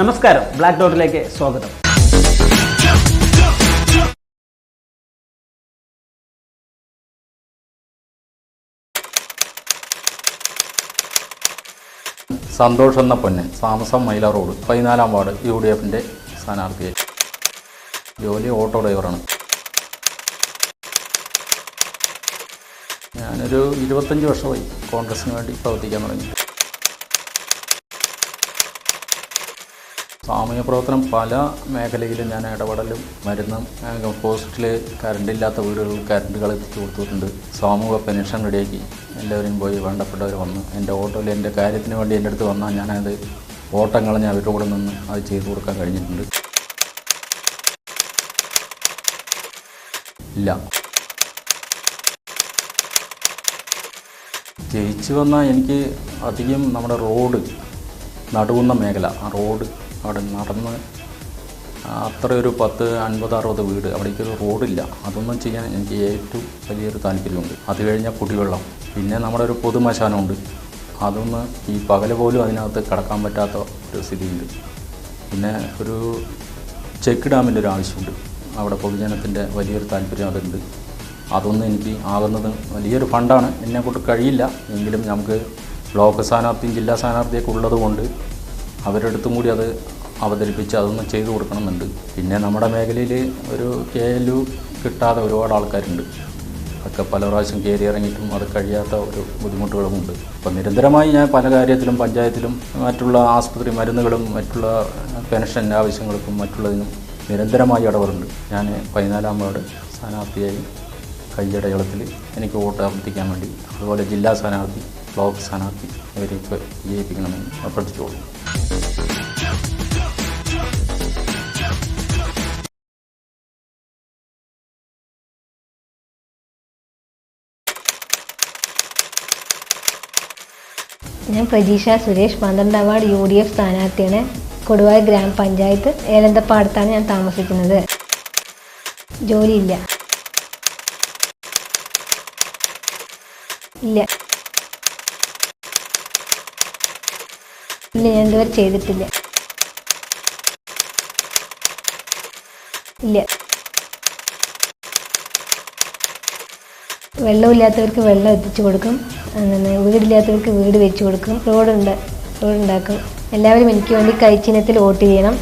നമസ്കാരം. ബ്ലാക്ക് ഡോട്ടിലേക്ക് സ്വാഗതം. സന്തോഷ് എന്ന പൊന്നൻ താമസം മൈല റോഡ് പതിനാലാം വാർഡ് യു ഡി എഫിന്റെ സ്ഥാനാർത്ഥി ജോലി ഓട്ടോ ഡ്രൈവറാണ്. ഞാനൊരു ഇരുപത്തഞ്ച് വർഷമായി കോൺഗ്രസിന് വേണ്ടി പ്രവർത്തിക്കാൻ തുടങ്ങി. സാമൂഹ്യ പ്രവർത്തനം പല മേഖലയിലും ഞാൻ ഇടപെടലും മരുന്നും ഏഹ് പോസ്റ്റിൽ കറണ്ടില്ലാത്ത വീടുകളിൽ കറണ്ടുകൾ എത്തിച്ചു കൊടുത്തിട്ടുണ്ട്. സാമൂഹ്യ പെൻഷൻ റെഡിയാക്കി. എല്ലാവരും പോയി വേണ്ടപ്പെട്ടവർ വന്ന്. എന്റെ ഓട്ടോയിൽ എന്റെ കാര്യത്തിന് വേണ്ടി എന്റെ അടുത്ത് വന്നാൽ ഞാനത് ഓട്ടം ഞാൻ അവരുടെ കൂടെ നിന്ന് അത് ചെയ്തു കൊടുക്കാൻ കഴിഞ്ഞിട്ടുണ്ട്. ഇല്ല. ജയിച്ചു വന്നാൽ എനിക്ക് അധികം നമ്മുടെ റോഡ് നടുവുന്ന മേഖല ആ റോഡ് അവിടെ നടന്ന് അത്ര ഒരു പത്ത് അൻപത് അറുപത് വീട്. അവിടേക്ക് ഒരു റോഡില്ല. അതൊന്നും ചെയ്യാൻ എനിക്ക് ഏറ്റവും വലിയൊരു താല്പര്യമുണ്ട്. അത് കഴിഞ്ഞാൽ കുടിവെള്ളം. പിന്നെ നമ്മുടെ ഒരു പൊതുമശാനമുണ്ട്. അതൊന്ന് ഈ പകൽ പോലും അതിനകത്ത് കിടക്കാൻ പറ്റാത്ത ഒരു സ്ഥിതിയുണ്ട്. പിന്നെ ഒരു ചെക്ക് ഡാമിന്റെ ഒരു ആവശ്യമുണ്ട്. അവിടെ പൊതുജനത്തിന്റെ വലിയൊരു താല്പര്യം അതുണ്ട്. അതൊന്നും എനിക്ക് ആകുന്നത് വലിയൊരു ഫണ്ടാണ്. എന്നെ കൊണ്ട് കഴിയില്ല. എങ്കിലും നമുക്ക് ബ്ലോക്ക് സ്ഥാനാർത്ഥിയും ജില്ലാ സ്ഥാനാർത്ഥിയൊക്കെ ഉള്ളത് കൊണ്ട് അവരുടെ അടുത്തും കൂടി അത് അവതരിപ്പിച്ച് അതൊന്ന് ചെയ്തു കൊടുക്കണമെന്നുണ്ട്. പിന്നെ നമ്മുടെ മേഖലയിൽ ഒരു കെ എൽ യു കിട്ടാതെ ഒരുപാട് ആൾക്കാരുണ്ട്. ഒക്കെ പല പ്രാവശ്യം കയറി ഇറങ്ങിയിട്ടും അത് കഴിയാത്ത ഒരു ബുദ്ധിമുട്ടുകളുമുണ്ട്. അപ്പം നിരന്തരമായി ഞാൻ പല കാര്യത്തിലും പഞ്ചായത്തിലും മറ്റുള്ള ആസ്പത്രി മരുന്നുകളും മറ്റുള്ള പെൻഷൻ ആവശ്യങ്ങൾക്കും മറ്റുള്ളതിനും നിരന്തരമായി ഇടപെടുന്നുണ്ട്. ഞാൻ പതിനാലാം വാർഡ് സ്ഥാനാർത്ഥിയായി കയ്യടയാളത്തിൽ എനിക്ക് വോട്ട് അഭ്യർത്ഥിക്കാൻ വേണ്ടി അതുപോലെ ജില്ലാ സ്ഥാനാർത്ഥി ബ്ലോക്ക് സ്ഥാനാർത്ഥി ഇവരെയൊക്കെ വിജയിപ്പിക്കണമെന്ന് അഭ്യർത്ഥിച്ചോളൂ ഞാൻ പ്രജീഷ സുരേഷ് പന്ത്രണ്ട് അവാർഡ് യു ഡി എഫ് സ്ഥാനാർത്ഥിയാണ് കൊടുവായ ഗ്രാമപഞ്ചായത്ത് ഏലന്തപ്പാടത്താണ് ഞാൻ താമസിക്കുന്നത്. ജോലിയില്ല. ഇല്ല. ഇല്ല ഞാൻ ഇതുവരെ ചെയ്തിട്ടില്ല. ഇല്ല. വെള്ളമില്ലാത്തവർക്ക് വെള്ളം എത്തിച്ചു കൊടുക്കും. അങ്ങനെ വീടില്ലാത്തവർക്ക് വീട് വെച്ചു കൊടുക്കും. റോഡുണ്ട് റോഡുണ്ടാക്കും. എല്ലാവരും എനിക്ക് വേണ്ടി കൈച്ചിഹ്നത്തിൽ വോട്ട് ചെയ്യണം.